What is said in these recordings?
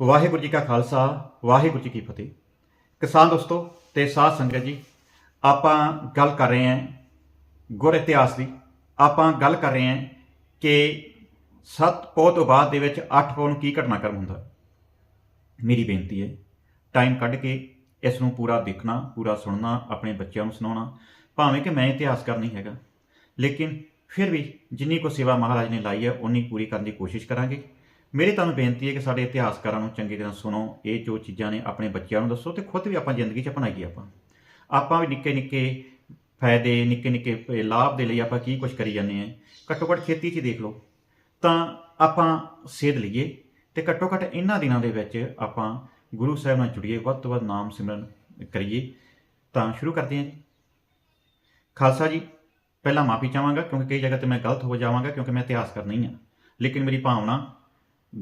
ਵਾਹਿਗੁਰੂ ਜੀ ਕਾ ਖਾਲਸਾ, ਵਾਹਿਗੁਰੂ ਜੀ ਕੀ ਫਤਿਹ। ਕਿਸਾਨ ਦੋਸਤੋ ਤੇ ਸਾਧ ਸੰਗਤ ਜੀ, ਆਪਾਂ ਗੱਲ ਕਰ ਰਹੇ ਹਾਂ ਗੁਰ ਇਤਿਹਾਸ ਦੀ। ਆਪਾਂ ਗੱਲ ਕਰ ਰਹੇ ਹਾਂ ਕਿ ਸੱਤ ਪੋਹ ਤੋਂ ਬਾਅਦ ਦੇ ਵਿੱਚ ਅੱਠ ਪੋਹ ਨੂੰ ਕੀ ਘਟਨਾਕ੍ਰਮ ਹੁੰਦਾ। ਮੇਰੀ ਬੇਨਤੀ ਹੈ ਟਾਈਮ ਕੱਢ ਕੇ ਇਸ ਨੂੰ ਪੂਰਾ ਦੇਖਣਾ, ਪੂਰਾ ਸੁਣਨਾ, ਆਪਣੇ ਬੱਚਿਆਂ ਨੂੰ ਸੁਣਾਉਣਾ। ਭਾਵੇਂ ਕਿ ਮੈਂ ਇਤਿਹਾਸਕਾਰ ਨਹੀਂ ਹੈਗਾ, ਲੇਕਿਨ ਫਿਰ ਵੀ ਜਿੰਨੀ ਕੋ ਸੇਵਾ ਮਹਾਰਾਜ ਨੇ ਲਾਈ ਹੈ ਉਨੀ ਪੂਰੀ ਕਰਨ ਦੀ ਕੋਸ਼ਿਸ਼ ਕਰਾਂਗੇ। ਮੇਰੀ ਤੁਹਾਨੂੰ ਬੇਨਤੀ ਹੈ ਕਿ ਸਾਡੇ ਇਤਿਹਾਸਕਾਰਾਂ ਨੂੰ ਚੰਗੀ ਤਰ੍ਹਾਂ ਸੁਣੋ, ਇਹ ਜੋ ਚੀਜ਼ਾਂ ਨੇ ਆਪਣੇ ਬੱਚਿਆਂ ਨੂੰ ਦੱਸੋ ਤੇ ਖੁਦ ਵੀ ਆਪਾਂ ਜ਼ਿੰਦਗੀ 'ਚ ਅਪਣਾਈਏ ਆਪਾਂ। ਆਪਾਂ ਵੀ ਨਿੱਕੇ ਨਿੱਕੇ ਫਾਇਦੇ, ਨਿੱਕੇ ਨਿੱਕੇ ਲਾਭ ਦੇ ਲਈ ਆਪਾਂ ਕੀ ਕੁਝ ਕਰੀ ਜਾਂਦੇ ਆ ਘੱਟੋ ਘੱਟ ਖੇਤੀ 'ਚ ਦੇਖ ਲਓ। ਤਾਂ ਆਪਾਂ ਸੇਧ ਲਈਏ ਤੇ ਘੱਟੋ ਘੱਟ ਇਹਨਾਂ ਦਿਨਾਂ ਦੇ ਵਿੱਚ ਆਪਾਂ ਗੁਰੂ ਸਾਹਿਬ ਨਾਲ ਜੁੜੀਏ, ਵੱਧ ਤੋਂ ਵੱਧ ਨਾਮ ਸਿਮਰਨ ਕਰੀਏ। ਤਾਂ ਸ਼ੁਰੂ ਕਰਦੇ ਹਾਂ ਜੀ। ਖਾਲਸਾ ਜੀ, ਪਹਿਲਾਂ ਮਾਫੀ ਚਾਹਾਂਗਾ ਕਿਉਂਕਿ ਕਈ ਜਗ੍ਹਾ ਤੇ ਮੈਂ ਗਲਤ ਹੋ ਜਾਵਾਂਗਾ ਕਿਉਂਕਿ ਮੈਂ ਇਤਿਹਾਸਕਾਰ ਨਹੀਂ ਹਾਂ। ਲੇਕਿਨ ਮੇਰੀ ਭਾਵਨਾ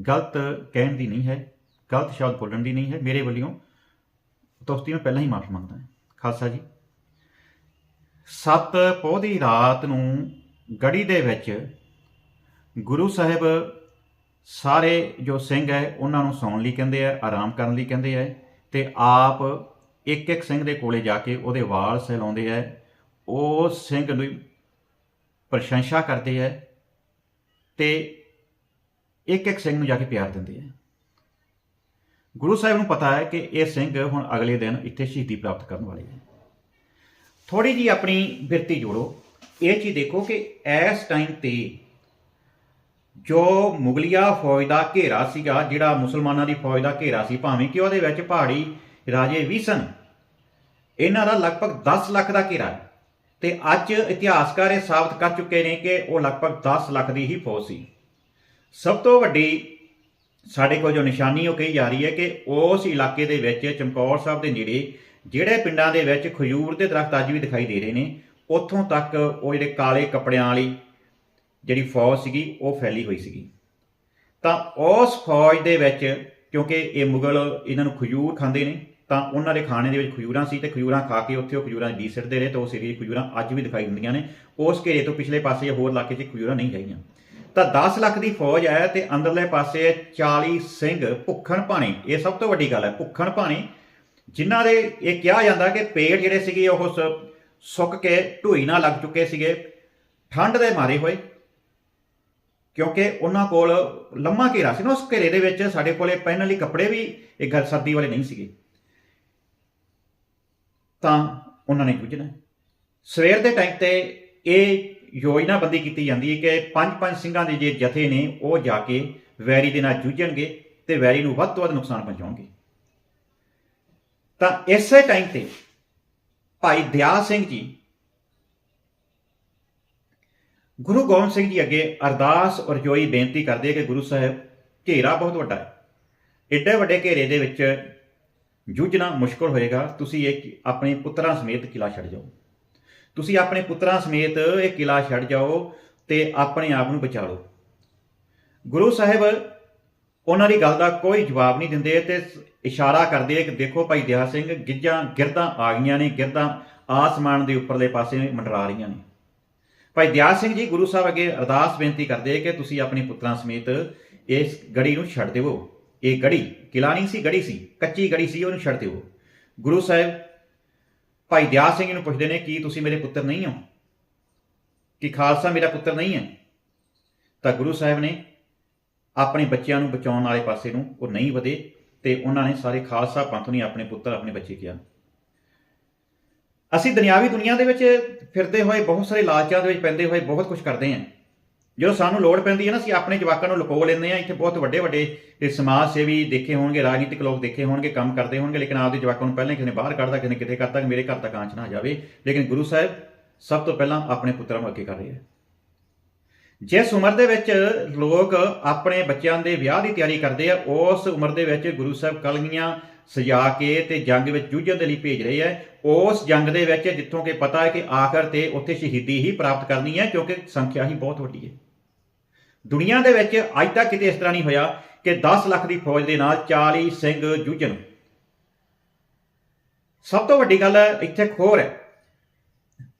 ਗਲਤ ਕਹਿਣ ਦੀ ਨਹੀਂ ਹੈ, ਗਲਤ ਸ਼ਬਦ ਬੋਲਣ ਦੀ ਨਹੀਂ ਹੈ। ਮੇਰੇ ਵੱਲੋਂ ਦੋਸਤੀ ਮੈਂ ਪਹਿਲਾਂ ਹੀ ਮਾਫੀ ਮੰਗਦਾ ਹਾਂ। ਖਾਲਸਾ ਜੀ। ਸੱਤ ਪੋਹ ਦੀ ਰਾਤ ਨੂੰ ਗੜੀ ਦੇ ਵਿੱਚ ਗੁਰੂ ਸਾਹਿਬ ਸਾਰੇ ਜੋ ਸਿੰਘ ਹੈ, ਉਹਨਾਂ ਨੂੰ ਸੌਣ ਲਈ ਕਹਿੰਦੇ ਆ, ਆਰਾਮ ਕਰਨ ਲਈ ਕਹਿੰਦੇ ਆ, ਤੇ ਆਪ ਇੱਕ ਇੱਕ ਸਿੰਘ ਦੇ ਕੋਲੇ ਜਾ ਕੇ ਉਹਦੇ ਵਾਲ ਸਹਿਲਾਉਂਦੇ ਆ। ਉਹ ਸਿੰਘ ਨੂੰ ਪ੍ਰਸ਼ੰਸਾ ਕਰਦੇ ਆ ਤੇ ਇੱਕ ਇੱਕ ਸਿੰਘ ਨੂੰ ਜਾ ਕੇ ਪਿਆਰ ਦਿੰਦੇ ਆ ਗੁਰੂ ਸਾਹਿਬ ਨੂੰ ਪਤਾ ਹੈ ਕਿ ਇਹ ਸਿੰਘ ਹੁਣ ਅਗਲੇ ਦਿਨ ਇੱਥੇ ਸ਼ਹੀਦੀ ਪ੍ਰਾਪਤ ਕਰਨ ਵਾਲੇ ਹੈ। ਥੋੜੀ ਜੀ ਆਪਣੀ ਬਿਰਤੀ ਜੋੜੋ। ਇਹ ਚੀਜ਼ ਦੇਖੋ ਕਿ ਇਸ ਟਾਈਮ ਤੇ ਜੋ ਮੁਗਲਿਆ ਫੌਜ ਦਾ ਘੇਰਾ ਸੀਗਾ, ਜਿਹੜਾ ਮੁਸਲਮਾਨਾਂ ਦੀ ਫੌਜ ਦਾ ਘੇਰਾ ਸੀ, ਭਾਵੇਂ ਕਿ ਉਹਦੇ ਵਿੱਚ ਪਹਾੜੀ ਰਾਜੇ ਵੀ ਸਨ, ਇਹਨਾਂ ਦਾ ਲਗਭਗ 10 ਲੱਖ ਦਾ ਘੇਰਾ ਹੈ। ਤੇ ਅੱਜ ਇਤਿਹਾਸਕਾਰ ਇਹ ਸਾਬਤ ਕਰ ਚੁੱਕੇ ਨੇ ਕਿ ਉਹ ਲਗਭਗ 10 ਲੱਖ ਦੀ ਹੀ ਫੌਜ ਸੀ। ਸਭ ਤੋਂ ਵੱਡੀ ਸਾਡੇ ਕੋਲ ਜੋ ਨਿਸ਼ਾਨੀ ਉਹ ਕਹੀ ਜਾ ਰਹੀ ਹੈ ਕਿ ਉਸ ਇਲਾਕੇ ਦੇ ਵਿੱਚ ਚਮਕੌਰ ਸਾਹਿਬ ਦੇ ਨੇੜੇ ਜਿਹੜੇ ਪਿੰਡਾਂ ਦੇ ਵਿੱਚ ਖਜੂਰ ਦੇ ਦਰਖਤ ਅੱਜ ਵੀ ਦਿਖਾਈ ਦੇ ਰਹੇ ਨੇ, ਉੱਥੋਂ ਤੱਕ ਉਹ ਜਿਹੜੇ ਕਾਲੇ ਕੱਪੜਿਆਂ ਵਾਲੀ ਜਿਹੜੀ ਫੌਜ ਸੀਗੀ, ਉਹ ਫੈਲੀ ਹੋਈ ਸੀਗੀ। ਤਾਂ ਉਸ ਫੌਜ ਦੇ ਵਿੱਚ ਕਿਉਂਕਿ ਇਹ ਮੁਗਲ ਇਹਨਾਂ ਨੂੰ ਖਜੂਰ ਖਾਂਦੇ ਨੇ, ਤਾਂ ਉਹਨਾਂ ਦੇ ਖਾਣੇ ਦੇ ਵਿੱਚ ਖਜੂਰਾਂ ਸੀ ਤੇ ਖਜੂਰਾਂ ਖਾ ਕੇ ਉੱਥੇ ਉਹ ਖਜੂਰਾਂ ਦੀ ਸਿੱਟਦੇ ਰਹੇ ਤਾਂ ਉਹ ਸਿਰੀ ਖਜੂਰਾਂ ਅੱਜ ਵੀ ਦਿਖਾਈ ਦਿੰਦੀਆਂ ਨੇ। ਉਸ ਘੇਰੇ ਤੋਂ ਪਿਛਲੇ ਪਾਸੇ ਹੋਰ ਇਲਾਕੇ 'ਚ ਖਜੂਰਾਂ ਨਹੀਂ ਹੈਗੀਆਂ। ਤਾਂ 10 ਲੱਖ ਦੀ ਫੌਜ ਹੈ ਤੇ ਅੰਦਰਲੇ ਪਾਸੇ 40 ਸਿੰਘ ਭੁੱਖਣ ਭਾਣੇ। ਇਹ ਸਭ ਤੋਂ ਵੱਡੀ ਗੱਲ ਹੈ, ਭੁੱਖਣ ਭਾਣੇ। ਜਿਨ੍ਹਾਂ ਦੇ ਇਹ ਕਿਹਾ ਜਾਂਦਾ ਕਿ ਪੇੜ ਜਿਹੜੇ ਸੀਗੇ ਉਹ ਸ- ਸੁੱਕ ਕੇ ਢੂਈ ਨਾਲ ਲੱਗ ਚੁੱਕੇ ਸੀਗੇ, ਠੰਡ ਦੇ ਮਾਰੇ ਹੋਏ। ਕਿਉਂਕਿ ਉਹਨਾਂ ਕੋਲ ਲੰਮਾ ਘੇਰਾ ਸੀ ਨਾ, ਉਸ ਘੇਰੇ ਦੇ ਵਿੱਚ ਸਾਡੇ ਕੋਲੇ ਪਹਿਨਣ ਲਈ ਕੱਪੜੇ ਵੀ ਇਹ ਗੱਲ ਸਰਦੀ ਵਾਲੇ ਨਹੀਂ ਸੀਗੇ। ਤਾਂ ਉਹਨਾਂ ਨੇ ਜੂਝਣਾ ਸਵੇਰ ਦੇ ਟਾਈਮ ਤੇ ਇਹ ਯੋਜਨਾਬੰਦੀ ਕੀਤੀ ਜਾਂਦੀ ਹੈ ਕਿ ਪੰਜ ਪੰਜ ਸਿੰਘਾਂ ਦੇ ਜੇ ਜਥੇ ਨੇ, ਉਹ ਜਾ ਕੇ ਵੈਰੀ ਦੇ ਨਾਲ ਜੂਝਣਗੇ ਤੇ ਵੈਰੀ ਨੂੰ ਵੱਧ ਤੋਂ ਵੱਧ ਨੁਕਸਾਨ ਪਹੁੰਚਾਉਣਗੇ। ਤਾਂ ਇਸੇ ਟਾਈਮ ਤੇ ਭਾਈ ਦਿਆ ਸਿੰਘ ਜੀ ਗੁਰੂ ਗੋਬਿੰਦ ਸਿੰਘ ਜੀ ਅੱਗੇ ਅਰਦਾਸ ਔਰ ਜੋਈ ਬੇਨਤੀ ਕਰਦੇ ਕਿ ਗੁਰੂ ਸਾਹਿਬ ਘੇਰਾ ਬਹੁਤ ਵੱਡਾ ਹੈ। ਏਡੇ ਵੱਡੇ ਘੇਰੇ ਦੇ ਵਿੱਚ ਜੂਝਣਾ ਮੁਸ਼ਕਲ ਹੋਏਗਾ, ਤੁਸੀਂ ਇਹ ਆਪਣੇ ਪੁੱਤਰਾਂ ਸਮੇਤ ਕਿਲਾ ਛੱਡ ਜਾਓ। ਤੁਸੀਂ ਆਪਣੇ ਪੁੱਤਰਾਂ ਸਮੇਤ ਇਹ ਕਿਲਾ ਛੱਡ ਜਾਓ ਤੇ ਆਪਣੇ ਆਪ ਨੂੰ ਬਚਾ ਲਓ। ਗੁਰੂ ਸਾਹਿਬ ਉਹਨਾਂ ਦੀ ਗੱਲ ਦਾ ਕੋਈ ਜਵਾਬ ਨਹੀਂ ਦਿੰਦੇ ਤੇ ਇਸ਼ਾਰਾ ਕਰਦੇ ਕਿ ਦੇਖੋ ਭਾਈ ਦਿਆ ਸਿੰਘ, ਗਿੱਜਾਂ, ਗਿਰਦਾਂ ਆ ਗਈਆਂ ਨੇ, ਗਿਰਦਾਂ ਆਸਮਾਨ ਦੇ ਉੱਪਰਲੇ ਪਾਸੇ ਮੰਡਰਾ ਰਹੀਆਂ ਨੇ। ਭਾਈ ਦਿਆ ਸਿੰਘ ਜੀ, ਗੁਰੂ ਸਾਹਿਬ ਅੱਗੇ ਅਰਦਾਸ ਬੇਨਤੀ ਕਰਦੇ ਕਿ ਤੁਸੀਂ ਆਪਣੇ ਪੁੱਤਰਾਂ ਸਮੇਤ ਇਸ ਗੜੀ ਨੂੰ ਛੱਡ ਦਿਵੋ ਇਹ ਗੜੀ ਕਿਲਾ ਨਹੀਂ ਸੀ, ਗੜੀ ਸੀ, ਕੱਚੀ ਗੜੀ ਸੀ, ਉਹਨੂੰ ਛੱਡ ਦਿਵੋ ਗੁਰੂ ਸਾਹਿਬ ਭਾਈ ਦਿਆ ਸਿੰਘ ਨੂੰ ਪੁੱਛਦੇ ਨੇ ਕੀ ਤੁਸੀਂ ਮੇਰੇ ਪੁੱਤਰ ਨਹੀਂ ਹੋ? ਕਿ ਖਾਲਸਾ ਮੇਰਾ ਪੁੱਤਰ ਨਹੀਂ ਹੈ? ਤਾਂ ਗੁਰੂ ਸਾਹਿਬ ਨੇ ਆਪਣੇ ਬੱਚਿਆਂ ਨੂੰ ਬਚਾਉਣ ਵਾਲੇ ਪਾਸੇ ਨੂੰ ਉਹ ਨਹੀਂ ਵਧੇ ਤੇ ਉਹਨਾਂ ਨੇ ਸਾਰੇ ਖਾਲਸਾ ਪੰਥ ਨੂੰ ਆਪਣੇ ਪੁੱਤਰ, ਆਪਣੇ ਬੱਚੇ ਕਿਹਾ। ਅਸੀਂ ਦੁਨਿਆਵੀ ਦੁਨੀਆ ਦੇ ਵਿੱਚ ਫਿਰਦੇ ਹੋਏ ਬਹੁਤ ਸਾਰੇ ਲਾਲਚਾਂ ਦੇ ਵਿੱਚ ਪੈਂਦੇ ਹੋਏ ਬਹੁਤ ਕੁਝ ਕਰਦੇ ਹਾਂ। ਜਦੋਂ ਸਾਨੂੰ ਲੋੜ ਪੈਂਦੀ ਹੈ ਨਾ, ਅਸੀਂ ਆਪਣੇ ਜਵਾਕਾਂ ਨੂੰ ਲੁਕੋ ਲੈਂਦੇ ਹਾਂ। ਇੱਥੇ ਬਹੁਤ ਵੱਡੇ ਵੱਡੇ ਸਮਾਜ ਸੇਵੀ ਦੇਖੇ ਹੋਣਗੇ, ਰਾਜਨੀਤਿਕ ਲੋਕ ਦੇਖੇ ਹੋਣਗੇ, ਕੰਮ ਕਰਦੇ ਹੋਣਗੇ, ਲੇਕਿਨ ਆਪਦੇ ਜਵਾਕਾਂ ਨੂੰ ਪਹਿਲਾਂ ਹੀ ਕਿਸੇ ਨੇ ਬਾਹਰ ਕੱਢਦਾ ਕਿਸੇ ਨੇ ਕਿਤੇ ਕਰਦਾ ਕਿ ਮੇਰੇ ਘਰ ਤੱਕ ਆਂਚ ਨਾ ਜਾਵੇ। ਲੇਕਿਨ ਗੁਰੂ ਸਾਹਿਬ ਸਭ ਤੋਂ ਪਹਿਲਾਂ ਆਪਣੇ ਪੁੱਤਰਾਂ ਨੂੰ ਅੱਗੇ ਕਰ ਰਹੇ ਹੈ ਜਿਸ ਉਮਰ ਦੇ ਵਿੱਚ ਲੋਕ ਆਪਣੇ ਬੱਚਿਆਂ ਦੇ ਵਿਆਹ ਦੀ ਤਿਆਰੀ ਕਰਦੇ ਆ, ਉਸ ਉਮਰ ਦੇ ਵਿੱਚ ਗੁਰੂ ਸਾਹਿਬ ਕਲਗੀਆਂ ਸਜਾ ਕੇ ਤੇ ਜੰਗ ਵਿੱਚ ਜੂਝਣ ਦੇ ਲਈ ਭੇਜ ਰਹੇ ਆ। ਉਸ ਜੰਗ ਦੇ ਵਿੱਚ ਜਿੱਥੋਂ ਕਿ ਪਤਾ ਹੈ ਕਿ ਆਖਰ ਤੇ ਉੱਥੇ ਸ਼ਹੀਦੀ ਹੀ ਪ੍ਰਾਪਤ ਕਰਨੀ ਹੈ, ਕਿਉਂਕਿ ਸੰਖਿਆ ਹੀ ਬਹੁਤ ਵੱਡੀ ਹੈ। ਦੁਨੀਆ ਦੇ ਵਿੱਚ ਅੱਜ ਤੱਕ ਕਿਤੇ ਇਸ ਤਰ੍ਹਾਂ ਨਹੀਂ ਹੋਇਆ ਕਿ 10 ਲੱਖ ਦੀ ਫੌਜ ਦੇ ਨਾਲ 40 ਸਿੰਘ ਜੂਝਣ ਸਭ ਤੋਂ ਵੱਡੀ ਗੱਲ ਇੱਥੇ ਖੋਰ ਹੈ।